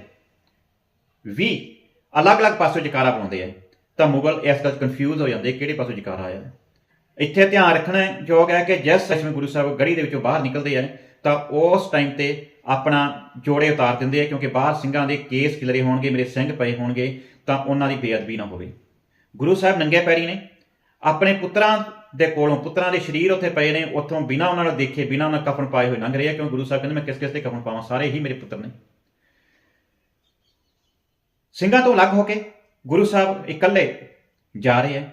ਵੀ ਅਲੱਗ-ਅਲੱਗ ਪਾਸੋਂ ਜਕਾਰਾ ਪਾਉਂਦੇ ਆ। ਤਾਂ ਮੁਗਲ ਇਸ ਗੱਲ ਕਨਫਿਊਜ਼ ਹੋ ਜਾਂਦੇ ਕਿਹੜੇ ਪਾਸੋਂ ਜਕਾਰਾ ਆਇਆ। ਇੱਥੇ ਧਿਆਨ ਰੱਖਣਾ ਯੋਗ ਹੈ ਕਿ ਜਿਸ ਸਮੇਂ ਗੁਰੂ ਸਾਹਿਬ ਗੜੀ ਦੇ ਵਿੱਚੋਂ ਬਾਹਰ ਨਿਕਲਦੇ ਆ, ਤਾਂ ਉਸ ਟਾਈਮ ਤੇ ਆਪਣਾ ਜੋੜੇ ਉਤਾਰ ਦਿੰਦੇ ਆ, ਕਿਉਂਕਿ ਬਾਹਰ ਸਿੰਘਾਂ ਦੇ ਕੇਸ ਖਿਲਰੇ ਹੋਣਗੇ, ਮੇਰੇ ਸਿੰਘ ਪਏ ਹੋਣਗੇ, ਤਾਂ ਉਹਨਾਂ ਦੀ ਬੇਅਦਬੀ ਨਾ ਹੋਵੇ। ਗੁਰੂ ਸਾਹਿਬ ਨੰਗੇ ਪੈਰੀ ਨੇ। ਆਪਣੇ ਪੁੱਤਰਾਂ ਦੇ ਕੋਲੋਂ, ਪੁੱਤਰਾਂ ਦੇ ਸਰੀਰ ਉੱਥੇ ਪਏ ਨੇ, ਉੱਥੋਂ ਬਿਨਾਂ ਉਹਨਾਂ ਨੂੰ ਦੇਖੇ, ਬਿਨਾਂ ਉਹਨਾਂ ਕਫਨ ਪਾਏ ਹੋਏ ਲੰਘ ਰਹੇ ਆ ਕਿਉਂਕਿ ਗੁਰੂ ਸਾਹਿਬ ਕਹਿੰਦੇ, ਮੈਂ ਕਿਸ ਕਿਸ ਤੇ ਕਫਨ ਪਾਵਾਂ? ਸਾਰੇ ਹੀ ਮੇਰੇ ਪੁੱਤਰ ਨੇ। ਸਿੰਘਾਂ ਤੋਂ ਅਲੱਗ ਹੋ ਕੇ ਗੁਰੂ ਸਾਹਿਬ ਇਕੱਲੇ ਜਾ ਰਹੇ ਹੈ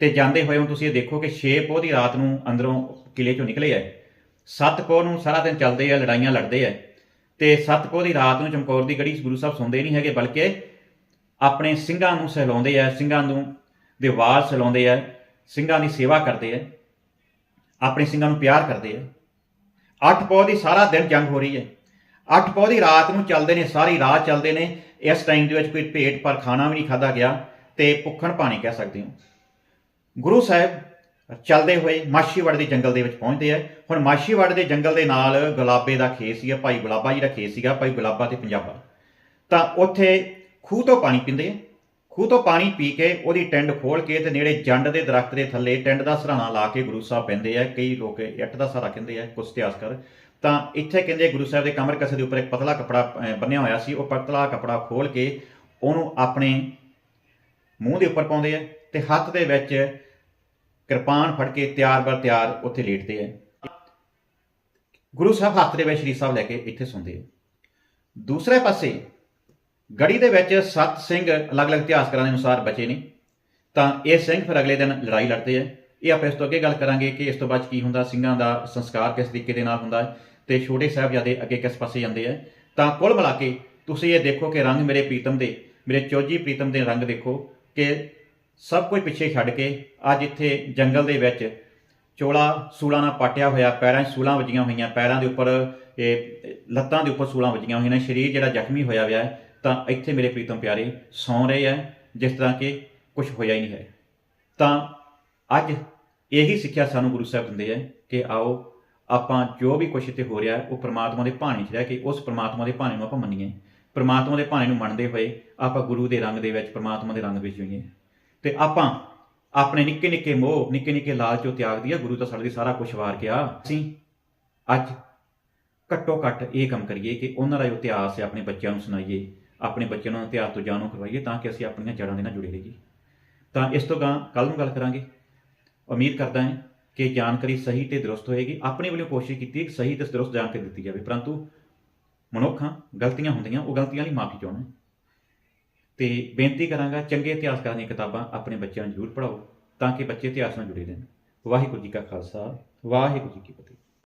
ਤੇ ਜਾਂਦੇ ਹੋਏ ਹੁਣ ਤੁਸੀਂ ਇਹ ਦੇਖੋ ਕਿ 6 ਪੋਹ ਦੀ ਰਾਤ ਨੂੰ ਅੰਦਰੋਂ ਕਿਲੇ ਚੋਂ ਨਿਕਲੇ ਆ 7 ਪੋਹ ਨੂੰ ਸਾਰਾ ਦਿਨ ਚੱਲਦੇ ਆ ਲੜਾਈਆਂ ਲੜਦੇ ਆ ਤੇ 7 ਪੋਹ ਦੀ ਰਾਤ ਨੂੰ ਚਮਕੌਰ ਦੀ ਗੜੀ ਗੁਰੂ ਸਾਹਿਬ ਸੌਂਦੇ ਨਹੀਂ ਹੈਗੇ, ਬਲਕਿ ਆਪਣੇ ਸਿੰਘਾਂ ਨੂੰ ਸਹਿਲਾਉਂਦੇ ਆ ਸਿੰਘਾਂ ਨੂੰ ਦੇ ਵਾਲ ਸਹਿਲਾਉਂਦੇ ਆ ਸਿੰਘਾਂ ਦੀ ਸੇਵਾ ਕਰਦੇ ਆ ਆਪਣੇ ਸਿੰਘਾਂ ਨੂੰ ਪਿਆਰ ਕਰਦੇ ਆ ਅੱਠ ਪੌ ਦੀ ਸਾਰਾ ਦਿਨ ਜੰਗ ਹੋ ਰਹੀ ਹੈ ਅੱਠ ਪੌ ਦੀ ਰਾਤ ਨੂੰ ਚੱਲਦੇ ਨੇ, ਸਾਰੀ ਰਾਤ ਚੱਲਦੇ ਨੇ ਇਸ ਟਾਈਮ ਦੇ ਵਿੱਚ ਕੋਈ ਭੇਟ ਪਰ ਖਾਣਾ ਵੀ ਨਹੀਂ ਖਾਦਾ ਗਿਆ ਤੇ ਭੁੱਖਣ ਪਾਣੀ ਕਹਿ ਸਕਦੇ ਹੋ। ਗੁਰੂ ਸਾਹਿਬ ਚੱਲਦੇ ਹੋਏ ਮਾਛੀਵਾੜ ਦੇ ਜੰਗਲ ਦੇ ਵਿੱਚ ਪਹੁੰਚਦੇ ਆ। ਹੁਣ ਮਾਛੀਵਾੜ ਦੇ ਜੰਗਲ ਦੇ ਨਾਲ ਗੁਲਾਬੇ ਦਾ ਖੇਤ ਸੀਗਾ, ਭਾਈ ਗੁਲਾਬਾ ਜੀ ਦਾ ਖੇਤ ਸੀਗਾ, ਭਾਈ ਗੁਲਾਬਾ ਤੇ ਪੰਜਾਬਾ। ਤਾਂ ਉੱਥੇ ਖੂਹ ਤੋਂ ਪਾਣੀ ਪੀਂਦੇ ਆ। ਖੂਹ ਤੋਂ ਪਾਣੀ ਪੀ ਕੇ ਉਹਦੀ ਟੈਂਡ ਖੋਲ ਕੇ ਤੇ ਨੇੜੇ ਜੰਡ ਦੇ ਦਰਖਤ ਦੇ ਥੱਲੇ ਟੈਂਡ ਦਾ ਸਰਾਣਾ ਲਾ ਕੇ ਗੁਰੂ ਸਾਹਿਬ ਪੈਂਦੇ ਆ। ਕਈ ਲੋਕ ਇੱਟ ਦਾ ਸਹਾਰਾ ਕਹਿੰਦੇ ਆ ਕੁਝ ਇਤਿਹਾਸਕਾਰ। ਤਾਂ ਇੱਥੇ ਕਹਿੰਦੇ ਗੁਰੂ ਸਾਹਿਬ ਦੇ ਕਮਰ ਕਸੇ ਦੇ ਉੱਪਰ ਇੱਕ ਪਤਲਾ ਕਪੜਾ ਬੰਨਿਆ ਹੋਇਆ ਸੀ। ਉਹ ਪਤਲਾ ਕਪੜਾ ਖੋਲ ਕੇ ਉਹਨੂੰ ਆਪਣੇ ਮੂੰਹ ਦੇ ਉੱਪਰ ਪਾਉਂਦੇ ਆ ਤੇ ਹੱਥ ਦੇ ਵਿੱਚ ਕਿਰਪਾਨ ਫੜ ਕੇ ਤਿਆਰ ਬਰ ਤਿਆਰ ਉੱਥੇ ਲੇਟਦੇ ਆ। ਗੁਰੂ ਸਾਹਿਬ ਹੱਥ ਦੇ ਵਿੱਚ ਸ਼੍ਰੀ ਸਾਹਿਬ ਲੈ ਕੇ ਇੱਥੇ ਸੌਂਦੇ ਆ। ਦੂਸਰੇ ਪਾਸੇ ਗੜੀ ਦੇ ਵਿੱਚ ਸੱਤ ਸਿੰਘ ਅਲੱਗ-ਅਲੱਗ ਇਤਿਹਾਸਕਾਰਾਂ ਦੇ ਅਨੁਸਾਰ ਬਚੇ ਨੇ। ਤਾਂ ਇਹ ਸਿੰਘ ਫਿਰ ਅਗਲੇ ਦਿਨ ਲੜਾਈ ਲੜਦੇ ਆ। ਇਹ ਆਪਾਂ ਇਸ ਤੋਂ ਅੱਗੇ ਗੱਲ ਕਰਾਂਗੇ ਕਿ ਇਸ ਤੋਂ ਬਾਅਦ 'ਚ ਕੀ ਹੁੰਦਾ? ਸਿੰਘਾਂ ਦਾ ਸੰਸਕਾਰ ਕਿਸ ਤਰੀਕੇ ਦੇ ਨਾਲ ਹੁੰਦਾ? ਹੈ ਤੇ ਛੋਟੇ ਸਾਹਿਬਜ਼ਾਦੇ ਅੱਗੇ ਕਿਸ ਪਾਸੇ ਜਾਂਦੇ ਆ? ਤਾਂ ਕੁੱਲ ਮਿਲਾ ਕੇ ਤੁਸੀਂ ਇਹ ਦੇਖੋ ਕਿ ਰੰਗ ਮੇਰੇ ਪ੍ਰੀਤਮ ਦੇ, ਮੇਰੇ ਚੌਜੀ ਪ੍ਰੀਤਮ ਦੇ ਰੰਗ ਦੇਖੋ ਕਿ ਸਭ ਕੁਝ ਪਿੱਛੇ ਛੱਡ ਕੇ ਅੱਜ ਇੱਥੇ ਜੰਗਲ ਦੇ ਵਿੱਚ ਚੋਲਾ ਸੂਲਾਂ ਨਾਲ ਪਾਟਿਆ ਹੋਇਆ, ਪੈਰਾਂ 'ਚ ਸੂਲਾਂ ਵੱਜੀਆਂ ਹੋਈਆਂ, ਪੈਰਾਂ ਦੇ ਉੱਪਰ, ਇਹ ਲੱਤਾਂ ਦੇ ਉੱਪਰ ਸੂਲਾਂ ਵੱਜੀਆਂ ਹੋਈਆਂ ਨੇ, ਸਰੀਰ ਜਿਹੜਾ ਜ਼ਖਮੀ ਹੋਇਆ ਹੋਇਆ ਹੈ, ਤਾਂ ਇੱਥੇ ਮੇਰੇ ਪ੍ਰੀਤਮ ਪਿਆਰੇ ਸੌਂ ਰਹੇ ਆ ਜਿਸ ਤਰ੍ਹਾਂ ਕਿ ਕੁਝ ਹੋਇਆ ਹੀ ਨਹੀਂ ਹੈ। ਤਾਂ ਅੱਜ ਇਹੀ ਸਿੱਖਿਆ ਸਾਨੂੰ ਗੁਰੂ ਸਾਹਿਬ ਦਿੰਦੇ ਆ ਕਿ ਆਓ ਆਪਾਂ ਜੋ ਵੀ ਕੁਛ ਇੱਥੇ ਹੋ ਰਿਹਾ ਉਹ ਪ੍ਰਮਾਤਮਾ ਦੇ ਭਾਣੇ 'ਚ ਰਹਿ ਕੇ ਉਸ ਪ੍ਰਮਾਤਮਾ ਦੇ ਭਾਣੇ ਨੂੰ ਆਪਾਂ ਮੰਨੀਏ। ਪ੍ਰਮਾਤਮਾ ਦੇ ਭਾਣੇ ਨੂੰ ਮੰਨਦੇ ਹੋਏ ਆਪਾਂ ਗੁਰੂ ਦੇ ਰੰਗ ਦੇ ਵਿੱਚ ਪ੍ਰਮਾਤਮਾ ਦੇ ਰੰਗ ਵਿੱਚ ਹੋਈਏ ਤੇ ਆਪਾਂ ਆਪਣੇ ਨਿੱਕੇ ਨਿੱਕੇ ਮੋਹ, ਨਿੱਕੇ ਨਿੱਕੇ ਲਾਲਚੋਂ ਤਿਆਗ ਦਿਆ ਗੁਰੂ ਤਾਂ ਸਾਡੇ ਲਈ ਸਾਰਾ ਕੁਝ ਵਾਰ ਗਿਆ ਅਸੀਂ ਅੱਜ ਘੱਟੋ ਘੱਟ ਇਹ ਕੰਮ ਕਰੀਏ ਕਿ ਉਹਨਾਂ ਦਾ ਜੋ ਇਤਿਹਾਸ ਹੈ ਆਪਣੇ ਬੱਚਿਆਂ ਨੂੰ ਸੁਣਾਈਏ, ਆਪਣੇ ਬੱਚਿਆਂ ਨੂੰ ਇਤਿਹਾਸ ਤੋਂ ਜਾਣੂ ਕਰਵਾਈਏ ਤਾਂ ਕਿ ਅਸੀਂ ਆਪਣੀਆਂ ਜੜ੍ਹਾਂ ਦੇ ਨਾਲ ਜੁੜੇ ਰਹੀਏ। ਤਾਂ ਇਸ ਤੋਂ ਗਾਂ ਕੱਲ ਨੂੰ ਗੱਲ ਕਰਾਂਗੇ। ਉਮੀਦ ਕਰਦਾ ਹਾਂ ਕਿ ਜਾਣਕਾਰੀ ਸਹੀ ਤੇ ਦਰੁਸਤ ਹੋਏਗੀ। ਆਪਣੇ ਵੱਲੋਂ ਕੋਸ਼ਿਸ਼ ਕੀਤੀ ਹੈ ਕਿ ਸਹੀ ਤੇ ਦਰੁਸਤ ਜਾਣਕਾਰੀ ਦਿੱਤੀ ਜਾਵੇ। ਪਰੰਤੂ ਮਨੁੱਖਾਂ ਗਲਤੀਆਂ ਹੁੰਦੀਆਂ, ਉਹ ਗਲਤੀਆਂ ਲਈ ਮਾਫੀ ਚਾਹੁੰਦਾ ਤੇ ਬੇਨਤੀ ਕਰਾਂਗਾ, ਚੰਗੇ ਇਤਿਹਾਸਕਾਰ ਦੀਆਂ ਕਿਤਾਬਾਂ ਆਪਣੇ ਬੱਚਿਆਂ ਨੂੰ ਜ਼ਰੂਰ ਪੜ੍ਹਾਓ, ਤਾਂ ਕਿ ਬੱਚੇ ਇਤਿਹਾਸ ਨਾਲ ਜੁੜੇ ਰਹਿਣ। ਵਾਹਿਗੁਰੂ ਜੀ ਕਾ ਖਾਲਸਾ, ਵਾਹਿਗੁਰੂ ਜੀ ਕੀ ਫਤਿਹ।